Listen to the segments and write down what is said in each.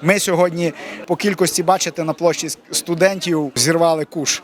Ми сьогодні по кількості бачите на площі студентів зірвали куш.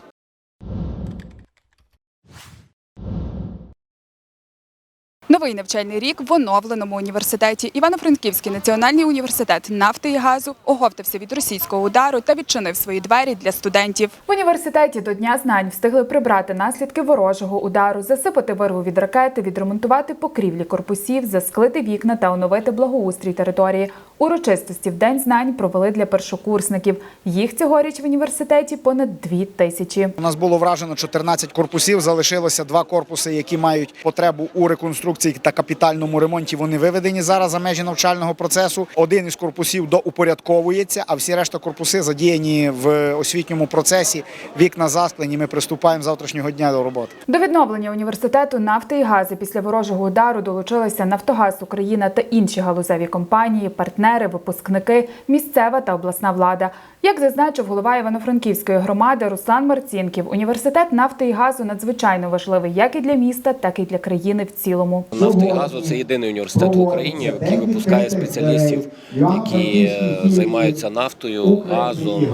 Новий навчальний рік в оновленому університеті. Івано-Франківський національний університет нафти і газу оговтався від російського удару та відчинив свої двері для студентів. В університеті до Дня знань встигли прибрати наслідки ворожого удару, засипати вирву від ракети, відремонтувати покрівлі корпусів, засклити вікна та оновити благоустрій території. Урочистості в День знань провели для першокурсників. Їх цьогоріч в університеті понад дві тисячі. У нас було вражено 14 корпусів. Залишилося два корпуси, які мають потребу у реконструкції та капітальному ремонті. Вони виведені зараз за межі навчального процесу. Один із корпусів доупорядковується, а всі решта корпуси задіяні в освітньому процесі. Вікна засклені. Ми приступаємо завтрашнього дня до роботи. До відновлення університету нафти і гази після ворожого удару долучилися Нафтогаз Україна та інші галузеві компанії, партнери, випускники, місцева та обласна влада. Як зазначив голова Івано-Франківської громади Руслан Марцінків, університет нафти і газу надзвичайно важливий як і для міста, так і для країни в цілому. Нафти і газу це єдиний університет в Україні, який випускає спеціалістів, які е, займаються нафтою, газом,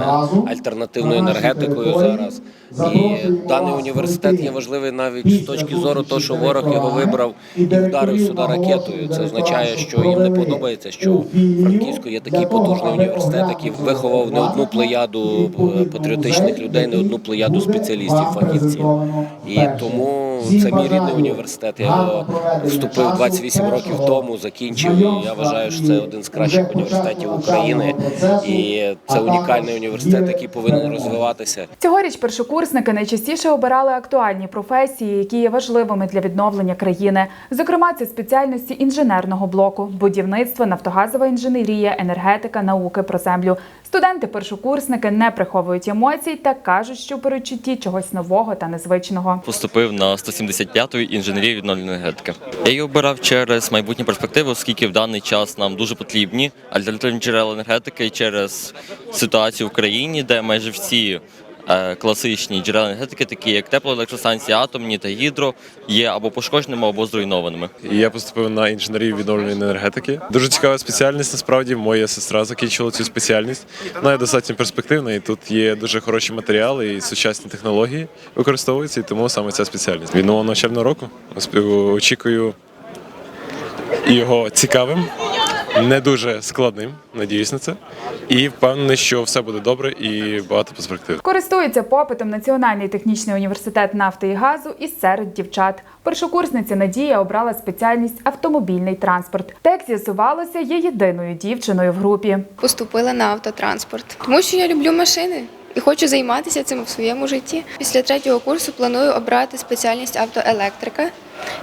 альтернативною енергетикою зараз. І даний університет є важливий навіть з точки зору того, що ворог його вибрав і вдарив сюди ракетою. Це означає, що їм не подобається, що в Франківську є такий потужний університет, який виховав не одну плеяду е, патріотичних людей, не одну плеяду спеціалістів, фахівців. І тому це мій рідний університет. Я його вступив 28 років тому, закінчив. І я вважаю, що це один з кращих університетів України. І це унікальний університет, який повинен розвиватися. Цьогоріч першокурсники найчастіше обирали актуальні професії, які є важливими для відновлення країни. Зокрема, це спеціальності інженерного блоку, будівництво, нафтогазова інженерія, енергетика, науки про землю. Студенти-першокурсники не приховують емоцій та кажуть, що перечутті чогось нового та незвичного. Поступив на 175-ю інженерію відновленої енергетики. Я її обирав через майбутні перспективи, оскільки в даний час нам дуже потрібні альтернативні джерела енергетики через ситуацію в країні, де майже всі класичні джерела енергетики, такі як теплоелектростанції, атомні та гідро, є або пошкодженими, або зруйнованими. Я поступив на інженерію відновлюваної енергетики. Дуже цікава спеціальність. Насправді моя сестра закінчила цю спеціальність. Вона є достатньо перспективна, і тут є дуже хороші матеріали і сучасні технології використовуються, і тому саме ця спеціальність. Від нового навчального року очікую його цікавим, не дуже складним. Надіюсь на це. І впевнений, що все буде добре і багато перспектив. Користується попитом Національний технічний університет нафти і газу і серед дівчат. Першокурсниця Надія обрала спеціальність автомобільний транспорт. Та, як з'ясувалося, є єдиною дівчиною в групі. поступила на автотранспорт, тому що я люблю машини. І хочу займатися цим в своєму житті. Після третього курсу планую обрати спеціальність автоелектрика,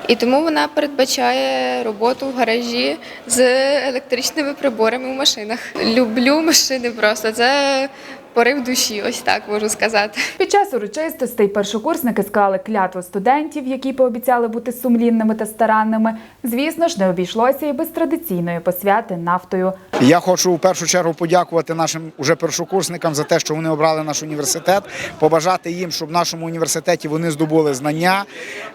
і тому вона передбачає роботу в гаражі з електричними приборами в машинах. Люблю машини просто. Це порив душі, ось так можу сказати. Під час урочистостей першокурсники склали клятву студентів, які пообіцяли бути сумлінними та старанними. Звісно ж, не обійшлося і без традиційної посвяти нафтою. Я хочу в першу чергу подякувати нашим уже першокурсникам за те, що вони обрали наш університет, побажати їм, щоб в нашому університеті вони здобули знання,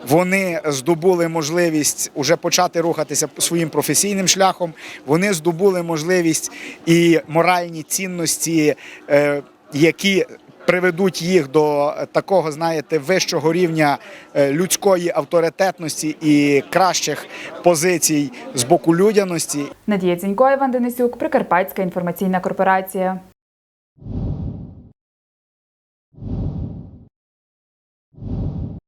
вони здобули можливість уже почати рухатися своїм професійним шляхом. Вони здобули можливість і моральні цінності, е, які приведуть їх до такого, знаєте, вищого рівня е, людської авторитетності і кращих позицій з боку людяності. Надія Дзінько, Іван Денисюк, Прикарпатська інформаційна корпорація.